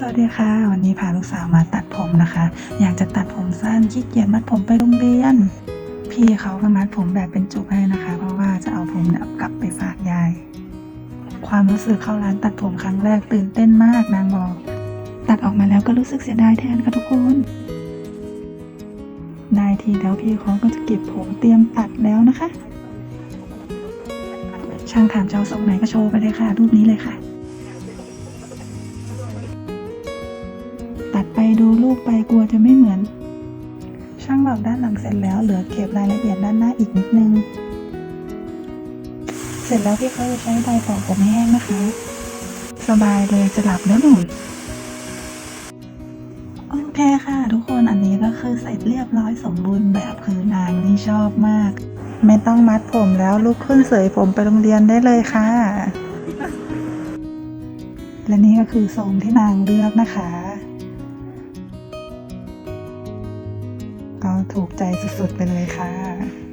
สวัสดีค่ะ วันนี้พาลูกสาวมาตัดผมนะคะ อยากจะตัดผมสั้นขี้เกียจมัดผมไปโรงเรียน พี่เขาก็มัดผมแบบเป็นจุกให้นะคะ เพราะว่าจะเอาผมเนี่ยกลับไปฝากยาย ความรู้สึกเข้าร้านตัดผมครั้งแรกตื่นเต้นมากนางบอก ตัดออกมาแล้วก็รู้สึกเสียดายแทนค่ะทุกคนได้ทีแล้วพี่เขาก็จะเก็บผมเตรียมตัดแล้วนะคะ ช่างถามจะเอาทรงไหนก็โชว์ไปเลยค่ะ รูปนี้เลยค่ะ ตัดไปดูรูปไปกลัวจะไม่เหมือน ช่างบอกด้านหลังเสร็จแล้วเหลือเก็บรายละเอียดด้านหน้าอีกนิดนึง เสร็จแล้วพี่เขาจะใช้ใบปอกผมให้แห้งนะคะ สบายเลยจะหลับแล้วหนุ่นโอเคค่ะทุกคนอันนี้ก็คือเสร็จเรียบร้อยสมบูรณ์แบบคือนางนี่ชอบมาก ไม่ต้องมัดผมแล้วลุกขึ้นเสยผมไปโรงเรียนได้เลยค่ะ และนี่ก็คือทรงที่นางเลือกนะคะ ก็ถูกใจสุดๆไปเลยค่ะ